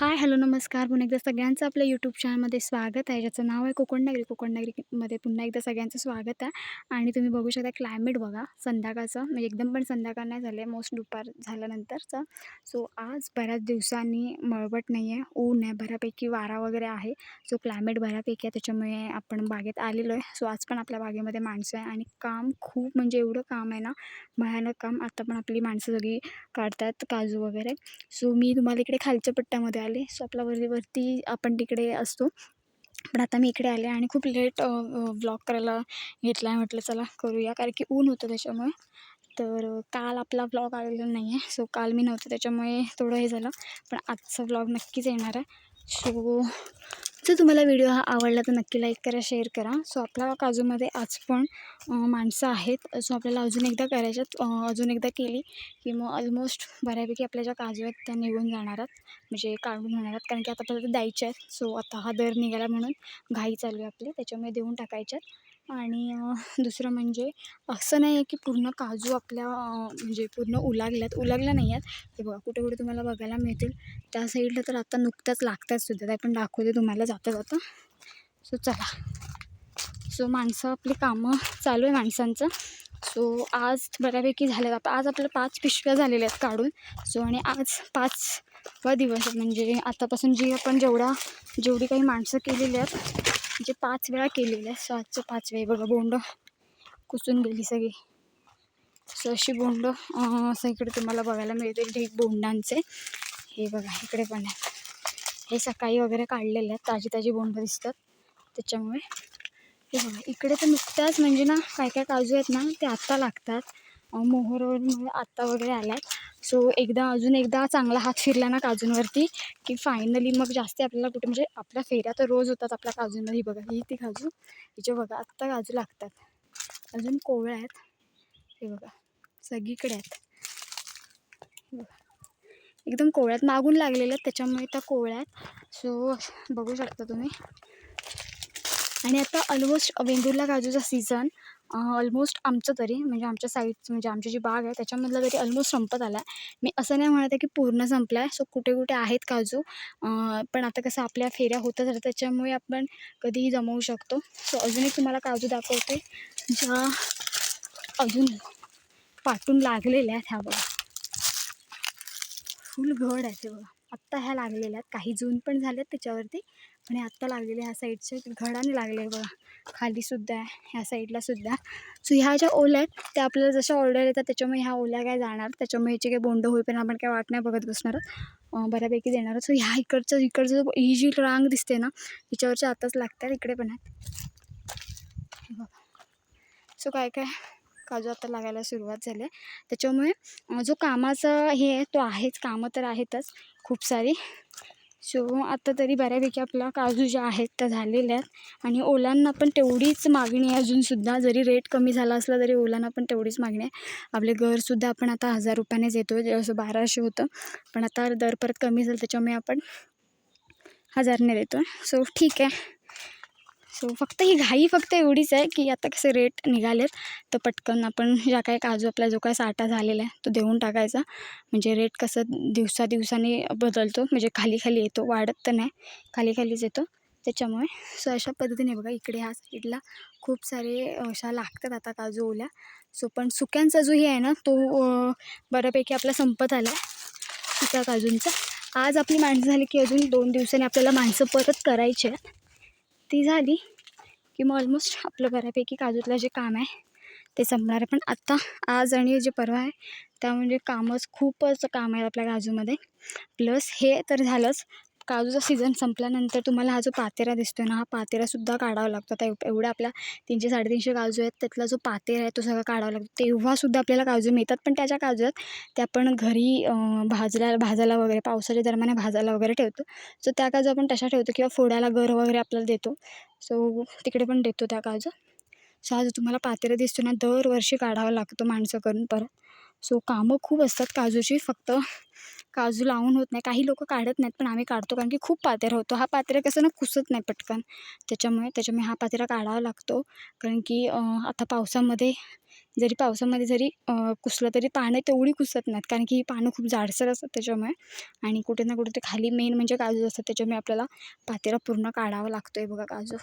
Hi hello नमस्कार. पुन्हा एकदा सगळ्यांचं आपल्या यूट्यूब चॅनलमध्ये स्वागत आहे ज्याचं नाव आहे कोकण नगरी. कोकण नगरीमध्ये पुन्हा एकदा सगळ्यांचं स्वागत आहे. आणि तुम्ही बघू शकता क्लायमेट बघा. संध्याकाळचं म्हणजे एकदम पण संध्याकाळ नाही झालं आहे मोस्ट दुपार झाल्यानंतरचं. सो आज बऱ्याच दिवसांनी मळबट नाही आहे ऊन आहे बऱ्यापैकी वारा वगैरे आहे. सो क्लायमेट बऱ्यापैकी आहे. त्याच्यामुळे आपण बागेत आलेलो आहे. सो आज पण आपल्या बागेमध्ये माणसं आहे. आणि काम खूप म्हणजे एवढं काम आहे ना भयानक काम. आता पण आपली माणसं सगळी काढतात काजू वगैरे. सो मी तुम्हाला इकडे खालच्या पट्ट्यामध्ये आले. सो आपला वरती वरती आपण तिकडे असतो. पण आता मी इकडे आले आणि खूप लेट ब्लॉग करायला घेतला आहे म्हटलं चला करूया. कारण की ऊन होतं त्याच्यामुळे. तर काल आपला ब्लॉग आलेला नाही आहे सो काल मी नव्हतं. त्याच्यामुळे थोडं हे झालं. पण आजचा ब्लॉग नक्कीच येणार आहे. सो जर तुम्हाला व्हिडिओ हा आवडला तर नक्की लाईक करा शेअर करा. सो आपल्या काजूमध्ये आज पण माणसं आहेत. सो आपल्याला अजून एकदा करायच्यात अजून एकदा केली की मग ऑलमोस्ट बऱ्यापैकी आपल्या ज्या काजू आहेत त्या निघून जाणार आहेत. म्हणजे काढून होणार आहेत. कारण की आता आपल्याला द्यायच्या आहेत. सो आता हा दर निघाला म्हणून घाई चालू आहे आपली. त्याच्यामुळे देऊन टाकायच्यात आणि दुसरं म्हणजे असं नाही आहे की पूर्ण काजू आपल्या म्हणजे पूर्ण उलागल्यात उलागल्या नाही आहेत. हे बघा कुठे कुठे तुम्हाला बघायला मिळतील. त्या साईडला तर आता नुकत्याच लागतात सुद्धा. ते पण दाखवते तुम्हाला जाता जाता. सो चला. सो माणसं आपली कामं चालू आहे माणसांचं. सो आज बऱ्यापैकी झाल्यात. आता आज आपल्याला पाच पिशव्या झालेल्या आहेत काढून. सो आणि आज पाच व दिवस म्हणजे आतापासून जी आपण जेवढा जेवढी काही माणसं केलेली आहेत जे पाच वेळा केलेलं आहे सो आजचं पाच वेळ बघा बोंड कुचून गेली सगळी. सो अशी बोंड असं इकडे तुम्हाला बघायला मिळतील ढीक बोंडांचे. हे बघा इकडे पण आहे. हे सकाळी वगैरे काढलेले आहेत ताजी ताजी बोंड दिसतात. त्याच्यामुळे हे बघा इकडे तर नुकत्याच म्हणजे ना काय काय काजू आहेत ना ते आत्ता लागतात. अं, मोहर वगैरे आत्ता वगैरे सो एकदा अजून एकदा चांगला हात फिरला ना काजूंवरती की फायनली मग जास्ती आपल्याला कुठे म्हणजे आपल्या फेऱ्या तर रोज होतात आपल्या काजूंमध्ये. बघा ही ती काजू हिचे बघा आत्ता काजू लागतात. अजून कोवळ्या आहेत. हे बघा सगळीकडे आहेत. बघा. एकदम कोवळ्यात मागून लागलेल्या आहेत त्याच्यामुळे त्या कोवळ्या आहेत. सो बघू शकता तुम्ही. आणि आता ऑलमोस्ट वेंगुर्ला काजूचा सीझन ऑलमोस्ट आमचं तरी म्हणजे आमच्या साईडचं म्हणजे आमची जी बाग आहे त्याच्यामधला तरी ऑलमोस्ट संपत आला आहे मी असं नाही म्हणत आहे की पूर्ण संपला आहे सो कुठे कुठे आहेत काजू पण आता कसं आपल्या फेऱ्या होतच राहतात त्याच्यामुळे आपण कधीही जमवू शकतो. सो अजूनही तुम्हाला काजू दाखवते ज्या अजून पाटून लागलेल्या आहेत ह्या बघा. फुल घड आहे ते बघा. आत्ता ह्या लागलेल्या आहेत. काही जून पण झाल्यात त्याच्यावरती. पण हे आत्ता लागलेले ह्या साईडचे घडाने लागले बघा. खालीसुद्धा आहे ह्या साईडलासुद्धा सो ह्या ज्या ओल्या आहेत त्या आपल्याला जशा ऑर्डर येतात त्याच्यामुळे ह्या ओल्या काय जाणार? त्याच्यामुळे ह्याचे काही बोंड होईपर्यंत आपण काय वाट नाही बघत बसणार बऱ्यापैकी देणार सो ह्या इकडचं इकडचं जो- ही जी रांग दिसते ना हिच्यावरच्या आताच लागतात इकडे पण आहेत. बघा. सो काय काय? काजू आता लागायला सुरुवात झाली आहे. त्याच्यामुळे जो कामाचा हे आहे तो आहेच. कामं तर आहेतच. खूप सारी. सो आता तरी बऱ्यापैकी आपल्या काजू ज्या आहेत त्या झालेल्या आहेत. आणि ओलांना पण तेवढीच मागणी आहे. अजूनसुद्धा जरी रेट कमी झाला असला तरी ओलांना पण तेवढीच मागणी आहे. आपले घरसुद्धा आपण आता हजार रुपयानेच येतो जसं बाराशे होतं. पण आता दर परत कमी झालं त्याच्यामुळे आपण हजारने देतो सो ठीक आहे. सो फक्त ही घाई फक्त एवढीच आहे की आता कसे रेट निघालेत. तर पटकन आपण ज्या काही काजू आपला जो काय साठा झालेला आहे तो देऊन टाकायचा. म्हणजे रेट कसं दिवसा दिवसाने बदलतो. म्हणजे खाली खाली येतो. वाढत तर नाही. खाली खालीच येतो. त्याच्यामुळे सो अशा पद्धतीने बघा इकडे ह्या साईडला खूप सारे अशा लागतात आता काजू ओल्या. सो पण सुक्यांचा जो हे आहे ना तो बऱ्यापैकी आपला संपत आला आहे सुक्या काजूंचा. आज आपली माणसं झाली की अजून दोन दिवसांनी आपल्याला माणसं परत करायची आहेत. ती झाली की मग ऑलमोस्ट आपलं बऱ्यापैकी काजूतलं जे काम आहे ते संपणार आहे. पण आत्ता आज आणि जे परवा आहे. त्या म्हणजे कामच खूपच काम आहे आपल्या काजूमध्ये. प्लस हे तर झालंच काजूचा सीझन संपल्यानंतर तुम्हाला हा जो पातेरा दिसतो ना हा पातेरासुद्धा काढावा लागतो. आता एव- एवढ्या आपल्या तीनशे साडेतीनशे काजू आहेत त्यातला जो पातेरा आहे तो सगळा काढावा लागतो. तेव्हासुद्धा आपल्याला काजू मिळतात. पण त्याच्या काजूत त्या आपण घरी भाजल्या भाजला भाजायला वगैरे पावसाच्या दरम्यान भाजायला वगैरे ठेवतो. सो त्या काजू आपण तशा ठेवतो किंवा फोडायला गर वगैरे आपल्याला देतो. सो तिकडे पण देतो त्या काजू. सो हा जो तुम्हाला पातेरा दिसतो ना दरवर्षी काढावा लागतो माणसं करून परत. सो कामं खूप असतात काजूची. फक्त काजू लावून होत नाही. काही लोकं काढत नाहीत पण आम्ही काढतो कारण की खूप पातेरा होतो. हा पातेरा कसं ना कुसत नाही पटकन. त्याच्यामुळे त्याच्यामुळे हा पातेरा काढावा लागतो. कारण की आता पावसामध्ये जरी पावसामध्ये जरी कुसलं तरी पानं तेवढी कुसत नाहीत. कारण की ही पानं खूप जाडसर असतात त्याच्यामुळे. आणि कुठे ना कुठे ते खाली मेन म्हणजे काजू असतात. त्याच्यामुळे आपल्याला पातेरा पूर्ण काढावा लागतो आहे बघा काजू.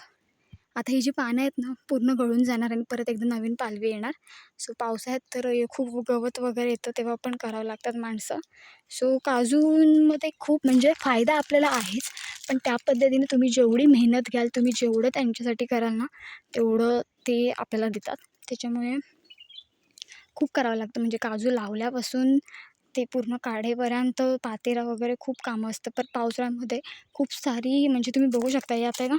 आता ही जी पानं आहेत ना पूर्ण गळून जाणार आणि परत एकदा नवीन पालवी येणार. सो पावसाळ्यात तर खूप गवत वगैरे येतं तेव्हा पण करावं लागतात माणसं. सो काजूंमध्ये खूप म्हणजे फायदा आपल्याला आहेच. पण त्या पद्धतीने तुम्ही जेवढी मेहनत घ्याल तुम्ही जेवढं त्यांच्यासाठी कराल ना तेवढं ते आपल्याला देतात. त्याच्यामुळे खूप करावं लागतं. म्हणजे काजू लावल्यापासून ते पूर्ण काढेपर्यंत पातेरा वगैरे खूप कामं असतं. पण पावसाळ्यामध्ये खूप सारी म्हणजे तुम्ही बघू शकता यात आहे ना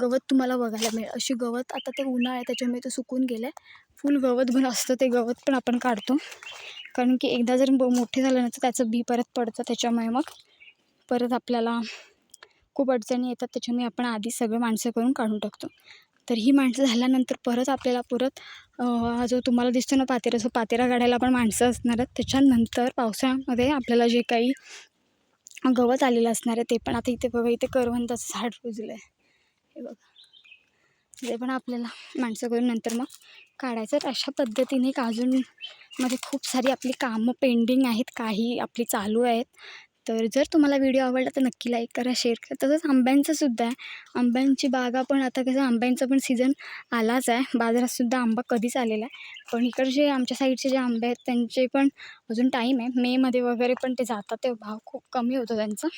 गवत तुम्हाला बघायला मिळेल. अशी गवत आता ते उन्हाळा आहे त्याच्यामुळे ते सुकून गेलं आहे फुल गवत पण असतं ते गवत पण आपण काढतो. कारण की एकदा जर ब मोठे झालं ना तर त्याचं बी परत पडतं त्याच्यामुळे मग परत आपल्याला खूप अडचणी येतात. त्याच्यामुळे आपण आधी सगळं माणसं करून काढून टाकतो. तर ही माणसं झाल्यानंतर परत आपल्याला परत जो तुम्हाला दिसतो ना पातेरा जो पातेरा काढायला पण माणसं असणार आहेत. त्याच्यानंतर पावसाळ्यामध्ये आपल्याला जे काही गवत आलेलं असणार आहे ते पण आता इथे बघा इथे करवंदाचं झाड रुजलं आहे हे बघा. ते पण आपल्याला माणसं करून नंतर मग काढायचं तर अशा पद्धतीने काजूंमध्ये खूप सारी आपली कामं पेंडिंग आहेत. काही आपली चालू आहेत. तर जर तुम्हाला व्हिडिओ आवडला तर नक्की लाईक करा शेअर करा. तसंच आंब्यांचंसुद्धा आहे. आंब्यांची बागा पण आता कसं आंब्यांचा पण सीझन आलाच आहे. बाजारातसुद्धा आंबा कधीच आलेला आहे. पण इकडचे आमच्या साईडचे जे आंबे आहेत त्यांचे पण अजून टाईम आहे. मेमध्ये वगैरे पण ते जातात ते भाव खूप कमी होतो त्यांचा.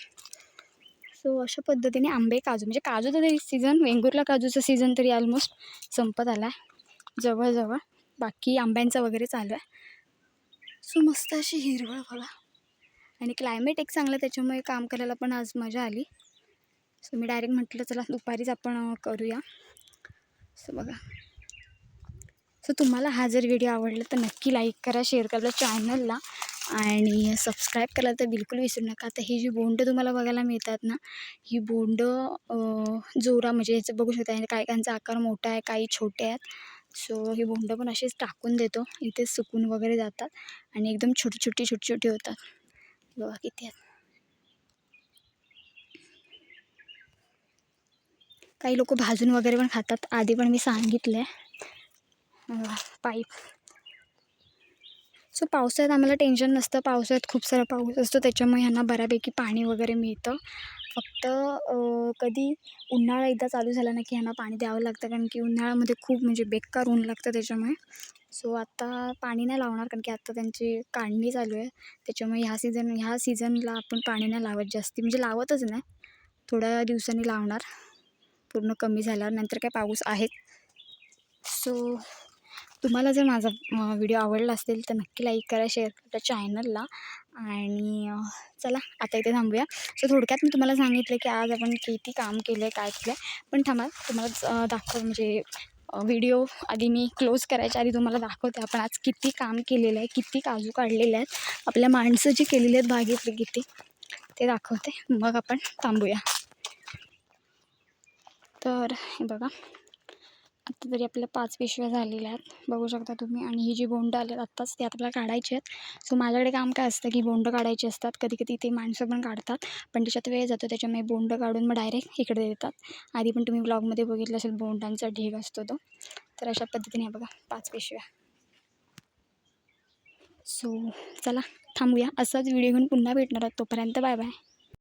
सो अशा पद्धतीने आंबे काजू म्हणजे काजूचं तरी सीझन वेंगुर्ला काजूचं सीझन तरी ऑलमोस्ट संपत आला आहे जवळजवळ बाकी आंब्यांचं वगैरे चालू आहे. सो मस्त अशी हिरवळ बघा. आणि क्लायमेट एक चांगलं त्याच्यामुळे काम करायला पण आज मजा आली. सो मी डायरेक्ट म्हटलं चला दुपारीच आपण करूया. सो बघा. सो तुम्हाला हा जर व्हिडिओ आवडला तर नक्की लाईक करा शेअर करा चॅनलला आणि सबस्क्राईब करायला तर बिलकुल विसरू नका. आता ही जी बोंड तुम्हाला बघायला मिळतात ना ही बोंड जोरा म्हणजे याचं बघू शकता. काही काहींचा आकार मोठा आहे काही छोटे आहेत. सो ही बोंड पण अशीच टाकून देतो. इथे सुकून वगैरे जातात. आणि एकदम छोटी छोटी छोटी छोटी होतात. बघा किती आहेत काही लोक भाजून वगैरे पण खातात. आधी पण मी सांगितलं आहे पाईप. सो पावसाळ्यात आम्हाला टेन्शन नसतं. पावसाळ्यात खूप सारा पाऊस असतो. त्याच्यामुळे ह्यांना बऱ्यापैकी पाणी वगैरे मिळतं. फक्त कधी उन्हाळा एकदा चालू झाला ना की ह्यांना पाणी द्यावं लागतं. कारण की उन्हाळ्यामध्ये खूप म्हणजे बेकार ऊन लागतं त्याच्यामुळे. सो आत्ता पाणी नाही लावणार कारण की आत्ता त्यांची काढणी चालू आहे. त्याच्यामुळे ह्या सीझन ह्या सीझनला आपण पाणी नाही लावत जास्ती. म्हणजे लावतच नाही. थोड्या दिवसांनी लावणार. पूर्ण कमी झाल्यावर. नंतर काय पाऊस आहेत सो तुम्हाला जर माझा व्हिडिओ आवडला असेल तर नक्की लाईक करा शेअर करा चॅनलला आणि चला आता इथे थांबूया. सो थोडक्यात मी तुम्हाला सांगितलं की आज आपण किती काम केलं आहे काय केलं आहे पण थांबा तुम्हाला दाखव म्हणजे व्हिडिओ आधी मी क्लोज करायच्या आधी तुम्हाला दाखवते. आपण आज किती काम केलेलं आहे किती काजू काढलेले आहेत आपल्या माणसं जी केलेली आहेत भागीतली किती ते दाखवते. मग आपण थांबूया. तर हे बघा. आत्ता तरी आपल्या पाच पिशव्या झालेल्या आहेत. बघू शकता तुम्ही. आणि ही जी बोंड आले आत्ताच ते आपल्याला काढायची आहेत. सो माझ्याकडे काम काय असतं की बोंड काढायची असतात. कधी कधी ते माणसं पण काढतात. पण त्याच्यात वेळ जातो त्याच्यामुळे बोंड काढून मग डायरेक्ट इकडे देतात. आधी पण तुम्ही ब्लॉगमध्ये बघितलं असेल बोंडांचा ढीग असतो तो. तर अशा पद्धतीने बघा पाच पिशव्या. सो चला थांबूया. असाच व्हिडिओ घेऊन पुन्हा भेटणार आहोत. तोपर्यंत बाय बाय